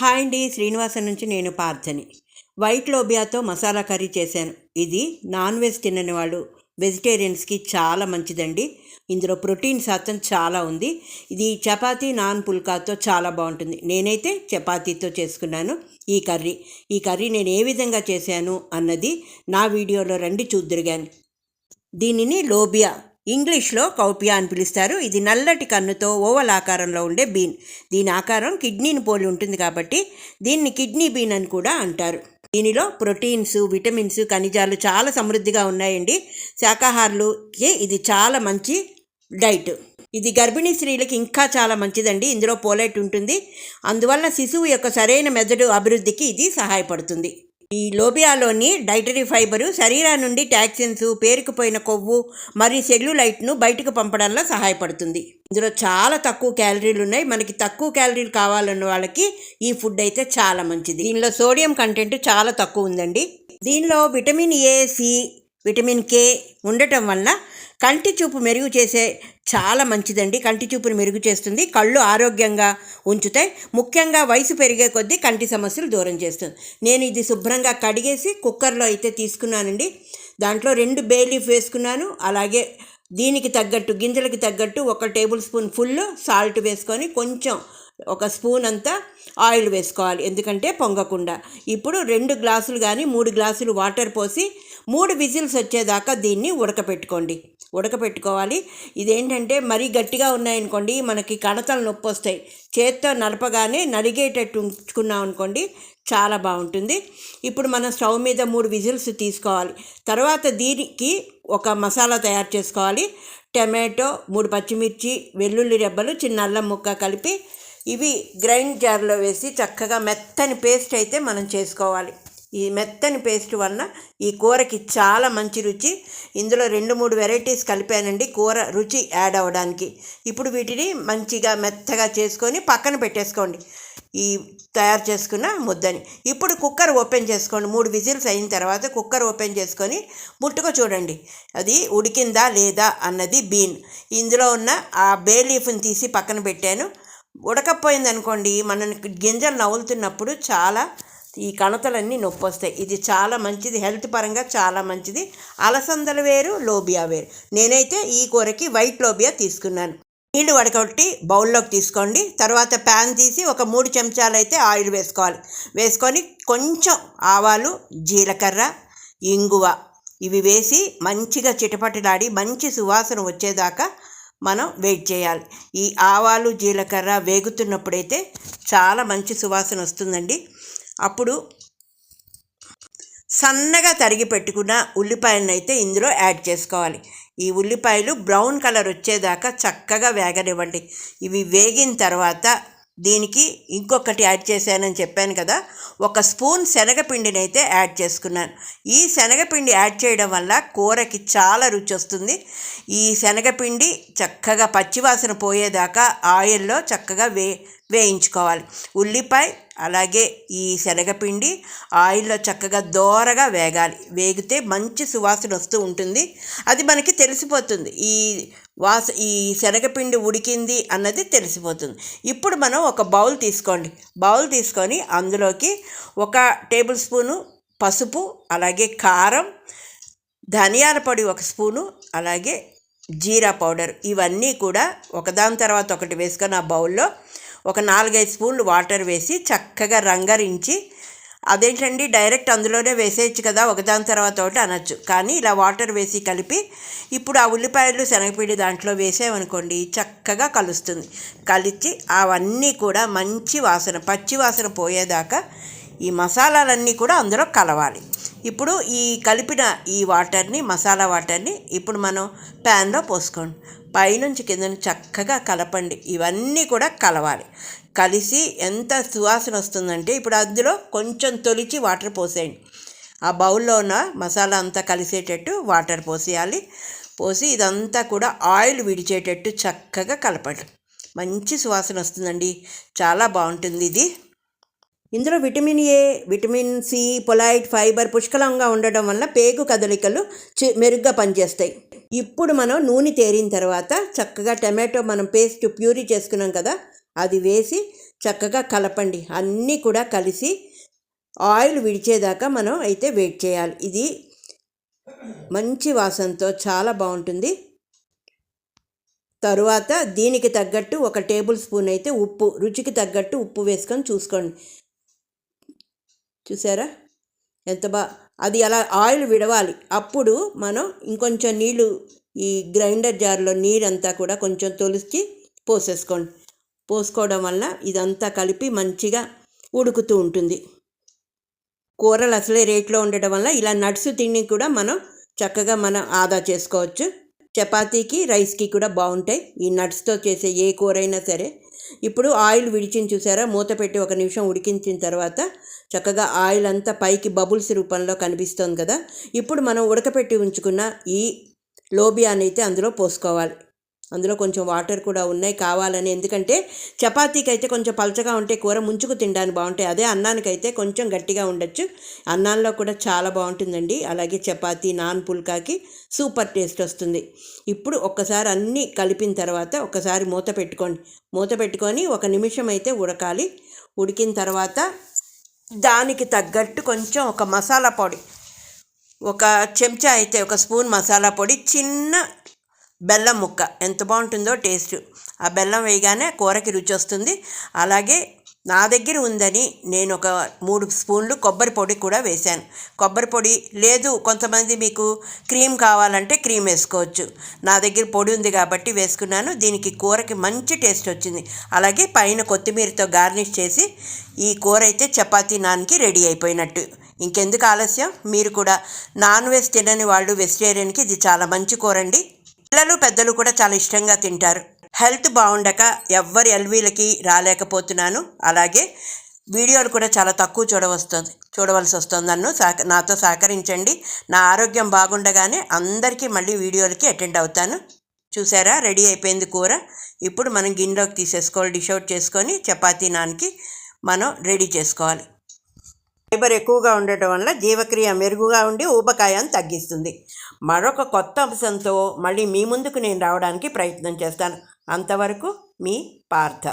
Hi అండి శ్రీనివాసన్ నుంచి నేను పార్థని. వైట్ లోబియాతో మసాలా కర్రీ చేశాను. ఇది నాన్ వెజ్ తినని వాళ్ళు వెజిటేరియన్స్కి చాలా మంచిదండి. ఇందులో ప్రోటీన్ శాతం చాలా ఉంది. ఇది చపాతీ నాన్ పుల్కాతో చాలా బాగుంటుంది. నేనైతే చపాతీతో చేసుకున్నాను ఈ కర్రీ. ఈ కర్రీ నేను ఏ విధంగా చేశాను అన్నది నా వీడియోలో రండి చూద్దరిగాను దీనిని లోబియా ఇంగ్లీష్లో కౌపియా అని పిలుస్తారు. ఇది నల్లటి కన్నుతో ఓవల్ ఆకారంలో ఉండే బీన్. దీని ఆకారం కిడ్నీని పోలి ఉంటుంది కాబట్టి దీన్ని కిడ్నీ బీన్ అని కూడా అంటారు. దీనిలో ప్రోటీన్స్ విటమిన్స్ ఖనిజాలు చాలా సమృద్ధిగా ఉన్నాయండి. శాకాహారులకి ఇది చాలా మంచి డైట్. ఇది గర్భిణీ స్త్రీలకి ఇంకా చాలా మంచిదండి. ఇందులో పోలైట్ ఉంటుంది. అందువల్ల శిశువు యొక్క సరైన మెదడు అభివృద్ధికి ఇది సహాయపడుతుంది. ఈ లోబియాలోని డైటరీ ఫైబరు శరీరం నుండి టాక్సిన్స్ పేరుకుపోయిన కొవ్వు మరియు సెల్యులైట్ను బయటకు పంపడంలో సహాయపడుతుంది. ఇందులో చాలా తక్కువ క్యాలరీలు ఉన్నాయి. మనకి తక్కువ క్యాలరీలు కావాలన్న వాళ్ళకి ఈ ఫుడ్ అయితే చాలా మంచిది. దీనిలో సోడియం కంటెంట్ చాలా తక్కువ ఉందండి. దీనిలో vitamin A C vitamin K ఉండటం వల్ల కంటి చూపు మెరుగు చేసే చాలా మంచిదండి. కంటి చూపును మెరుగు చేస్తుంది. కళ్ళు ఆరోగ్యంగా ఉంచుతాయి. ముఖ్యంగా వయసు పెరిగే కొద్దీ కంటి సమస్యలు దూరం చేస్తుంది. నేను ఇది శుభ్రంగా కడిగేసి కుక్కర్లో అయితే తీసుకున్నానండి. దాంట్లో రెండు బేలీఫ్ వేసుకున్నాను. అలాగే దీనికి తగ్గట్టు గింజలకి తగ్గట్టు ఒక టేబుల్ స్పూన్ ఫుల్ సాల్ట్ వేసుకొని కొంచెం ఒక స్పూన్ అంతా ఆయిల్ వేసుకోవాలి. ఎందుకంటే పొంగకుండా. ఇప్పుడు రెండు గ్లాసులు కానీ మూడు గ్లాసులు వాటర్ పోసి మూడు విజిల్స్ వచ్చేదాకా దీన్ని ఉడకపెట్టుకోండి. ఉడకపెట్టుకోవాలి. ఇదేంటంటే మరీ గట్టిగా ఉన్నాయనుకోండి మనకి కణతలు నొప్పి వస్తాయి చేత్తో నలపగానే నలిగేటట్టు ఉంచుకున్నాం అనుకోండి చాలా బాగుంటుంది. ఇప్పుడు మనం స్టవ్ మీద మూడు విజిల్స్ తీసుకోవాలి. తర్వాత దీనికి ఒక మసాలా తయారు చేసుకోవాలి. టమాటో మూడు పచ్చిమిర్చి వెల్లుల్లి రెబ్బలు చిన్న అల్లం ముక్క కలిపి ఇవి గ్రైండ్ జార్లో వేసి చక్కగా మెత్తని పేస్ట్ అయితే మనం చేసుకోవాలి. ఈ మెత్తని పేస్ట్ వలన ఈ కూరకి చాలా మంచి రుచి. ఇందులో రెండు మూడు వెరైటీస్ కలిపానండి. కూర రుచి యాడ్ అవ్వడానికి. ఇప్పుడు వీటిని మంచిగా మెత్తగా చేసుకొని పక్కన పెట్టేసుకోండి. ఈ తయారు చేసుకున్న ముద్దని. ఇప్పుడు కుక్కర్ ఓపెన్ చేసుకోండి. మూడు విజిల్స్ అయిన తర్వాత కుక్కర్ ఓపెన్ చేసుకొని ముట్టుక చూడండి. అది ఉడికిందా లేదా అన్నది బీన్. ఇందులో ఉన్న ఆ బే లీఫ్ని తీసి పక్కన పెట్టాను. ఉడకపోయింది అనుకోండి గింజలు నవ్వులుతున్నప్పుడు చాలా ఈ కణతలన్నీ నొప్పి వస్తాయి ఇది చాలా మంచిది. హెల్త్ పరంగా చాలా మంచిది. అలసందలు వేరు లోబియా వేరు. నేనైతే ఈ కూరకి వైట్ లోబియా తీసుకున్నాను. నీళ్ళు వడకొట్టి బౌల్లోకి తీసుకోండి. తర్వాత ప్యాన్ తీసి ఒక మూడు చెంచాలు అయితే ఆయిల్ వేసుకోవాలి. వేసుకొని కొంచెం ఆవాలు జీలకర్ర ఇంగువ ఇవి వేసి మంచిగా చిటపటలాడి మంచి సువాసన వచ్చేదాకా మనం వెయిట్ చేయాలి. ఈ ఆవాలు జీలకర్ర వేగుతున్నప్పుడైతే చాలా మంచి సువాసన వస్తుందండి. అప్పుడు సన్నగా తరిగి పెట్టుకున్న ఉల్లిపాయలను అయితే ఇందులో యాడ్ చేసుకోవాలి. ఈ ఉల్లిపాయలు బ్రౌన్ కలర్ వచ్చేదాకా చక్కగా వేగనివ్వండి. ఇవి వేగిన తర్వాత దీనికి ఇంకొకటి యాడ్ చేశానని చెప్పాను కదా ఒక స్పూన్ శనగపిండిని అయితే యాడ్ చేసుకున్నాను. ఈ శనగపిండి యాడ్ చేయడం వల్ల కూరకి చాలా రుచి వస్తుంది. ఈ శనగపిండి చక్కగా పచ్చివాసన పోయేదాకా ఆయిల్లో చక్కగా వే వేయించుకోవాలి. ఉల్లిపాయ అలాగే ఈ శనగపిండి ఆయిల్లో చక్కగా దోరగా వేగాలి. వేగితే మంచి సువాసన వస్తూ ఉంటుంది. అది మనకి తెలిసిపోతుంది. ఈ వాస ఈ శనగపిండి ఉడికింది అన్నది తెలిసిపోతుంది. ఇప్పుడు మనం ఒక బౌల్ తీసుకోండి. బౌల్ తీసుకొని అందులోకి ఒక టేబుల్ స్పూను పసుపు అలాగే కారం ధనియాల పొడి ఒక స్పూను అలాగే జీరా పౌడర్. ఇవన్నీ కూడా ఒకదాని తర్వాత ఒకటి వేసుకొని ఆ బౌల్లో ఒక నాలుగైదు స్పూన్లు వాటర్ వేసి చక్కగా రంగరించి అదేంటండి డైరెక్ట్ అందులోనే వేసేయచ్చు కదా ఒకదాని తర్వాత ఒకటి అనొచ్చు. కానీ ఇలా వాటర్ వేసి కలిపి ఇప్పుడు ఆ ఉల్లిపాయలు శనగపిండి దాంట్లో వేసామనుకోండి చక్కగా కలుస్తుంది. కలిసి అవన్నీ కూడా మంచి వాసన పచ్చి వాసన పోయేదాకా ఈ మసాలాలన్నీ కూడా అందులో కలవాలి. ఇప్పుడు ఈ కలిపిన ఈ వాటర్ని మసాలా వాటర్ని ఇప్పుడు మనం ప్యాన్లో పోసుకోండి. పైనుంచి కింద చక్కగా కలపండి. ఇవన్నీ కూడా కలవాలి. కలిసి ఎంత సువాసన వస్తుందంటే ఇప్పుడు అందులో కొంచెం తొలిచి వాటర్ పోసేయండి. ఆ బౌల్లో ఉన్న మసాలా అంతా కలిసేటట్టు వాటర్ పోసేయాలి. పోసి ఇదంతా కూడా ఆయిల్ విడిచేటట్టు చక్కగా కలపండి. మంచి సువాసన వస్తుందండి. చాలా బాగుంటుంది ఇది. ఇందులో vitamin A vitamin C folate fibre పుష్కలంగా ఉండడం వల్ల పేగు కదలికలు మెరుగ్గా పనిచేస్తాయి. ఇప్పుడు మనం నూనె తేరిన తర్వాత చక్కగా టమాటో మనం పేస్ట్ ప్యూరీ చేసుకున్నాం కదా అది వేసి చక్కగా కలపండి. అన్నీ కూడా కలిసి ఆయిల్ విడిచేదాకా మనం అయితే వెయిట్ చేయాలి. ఇది మంచి వాసనతో చాలా బాగుంటుంది. తరువాత దీనికి తగ్గట్టు ఒక టేబుల్ స్పూన్ అయితే ఉప్పు రుచికి తగ్గట్టు ఉప్పు వేసుకొని చూసుకోండి. చూసారా? ఎంత బా అది అలా ఆయిల్ విడవాలి. అప్పుడు మనం ఇంకొంచెం నీళ్ళు ఈ గ్రైండర్ జార్లో నీరంతా కూడా కొంచెం తొలిచి పోసేసుకోండి. పోసుకోవడం వల్ల ఇదంతా కలిపి మంచిగా ఉడుకుతూ ఉంటుంది. కూరలు అసలే రేట్లో ఉండడం వల్ల ఇలా నట్స్ తిని కూడా మనం చక్కగా మనం ఆదా చేసుకోవచ్చు. చపాతీకి రైస్కి కూడా బాగుంటాయి. ఈ నట్స్తో చేసే ఏ కూర అయినా సరే ఇప్పుడు ఆయిల్ విడిచింది చూసారా? మూత పెట్టి ఒక నిమిషం ఉడికించిన తర్వాత చక్కగా ఆయిల్ అంతా పైకి బబుల్స్ రూపంలో కనిపిస్తుంది కదా? ఇప్పుడు మనం ఉడకపెట్టి ఉంచుకున్న ఈ లోబియాని అయితే అందులో పోసుకోవాలి. అందులో కొంచెం వాటర్ కూడా ఉన్నాయి కావాలని. ఎందుకంటే చపాతీకి అయితే కొంచెం పలచగా ఉంటే కూర ముంచుకు తినడానికి బాగుంటాయి. అదే అన్నానికైతే కొంచెం గట్టిగా ఉండొచ్చు. అన్నాల్లో కూడా చాలా బాగుంటుందండి. అలాగే చపాతీ నాన్ పుల్కాకి సూపర్ టేస్ట్ వస్తుంది. ఇప్పుడు ఒక్కసారి అన్నీ కలిపిన తర్వాత ఒకసారి మూత పెట్టుకోండి. మూత పెట్టుకొని ఒక నిమిషం అయితే ఉడకాలి. ఉడికిన తర్వాత దానికి తగ్గట్టు కొంచెం ఒక మసాలా పొడి ఒక చెంచా అయితే ఒక స్పూన్ మసాలా పొడి చిన్న బెల్లం ముక్క. ఎంత బాగుంటుందో టేస్ట్. ఆ బెల్లం వేయగానే కూరకి రుచి వస్తుంది. అలాగే నా దగ్గర ఉందని నేను ఒక మూడు స్పూన్లు కొబ్బరి పొడి కూడా వేశాను. కొబ్బరి పొడి లేదు కొంతమంది మీకు క్రీమ్ కావాలంటే క్రీమ్ వేసుకోవచ్చు. నా దగ్గర పొడి ఉంది కాబట్టి వేసుకున్నాను. దీనికి కూరకి మంచి టేస్ట్ వచ్చింది. అలాగే పైన కొత్తిమీరతో గార్నిష్ చేసి ఈ కూర అయితే చపాతీ నాన్కి రెడీ అయిపోయినట్టు. ఇంకెందుకు ఆలస్యం? మీరు కూడా నాన్ వెజ్ తినని వాళ్ళు వెజిటేరియన్కి ఇది చాలా మంచి కూర అండి పిల్లలు పెద్దలు కూడా చాలా ఇష్టంగా తింటారు. హెల్త్ బాగుండక ఎవ్వరి ఎల్వీలకి రాలేకపోతున్నాను. అలాగే వీడియోలు కూడా చాలా తక్కువ చూడవస్తుంది చూడవలసి వస్తుంది. నన్ను సహక నాతో సహకరించండి. నా ఆరోగ్యం బాగుండగానే అందరికీ మళ్ళీ వీడియోలకి అటెండ్ అవుతాను. చూసారా? రెడీ అయిపోయింది కూర. ఇప్పుడు మనం గిన్నెలోకి తీసేసుకోవాలి. డిష్ అవుట్ చేసుకొని చపాతీ నాన్కి మనం రెడీ చేసుకోవాలి. ఫైబర్ ఎక్కువగా ఉండటం వల్ల జీవక్రియ మెరుగుగా ఉండి ఊబకాయాన్ని తగ్గిస్తుంది. మరొక కొత్త అంశంతో మళ్ళీ మీ ముందుకు నేను రావడానికి ప్రయత్నం చేస్తాను. అంతవరకు మీ పార్థ.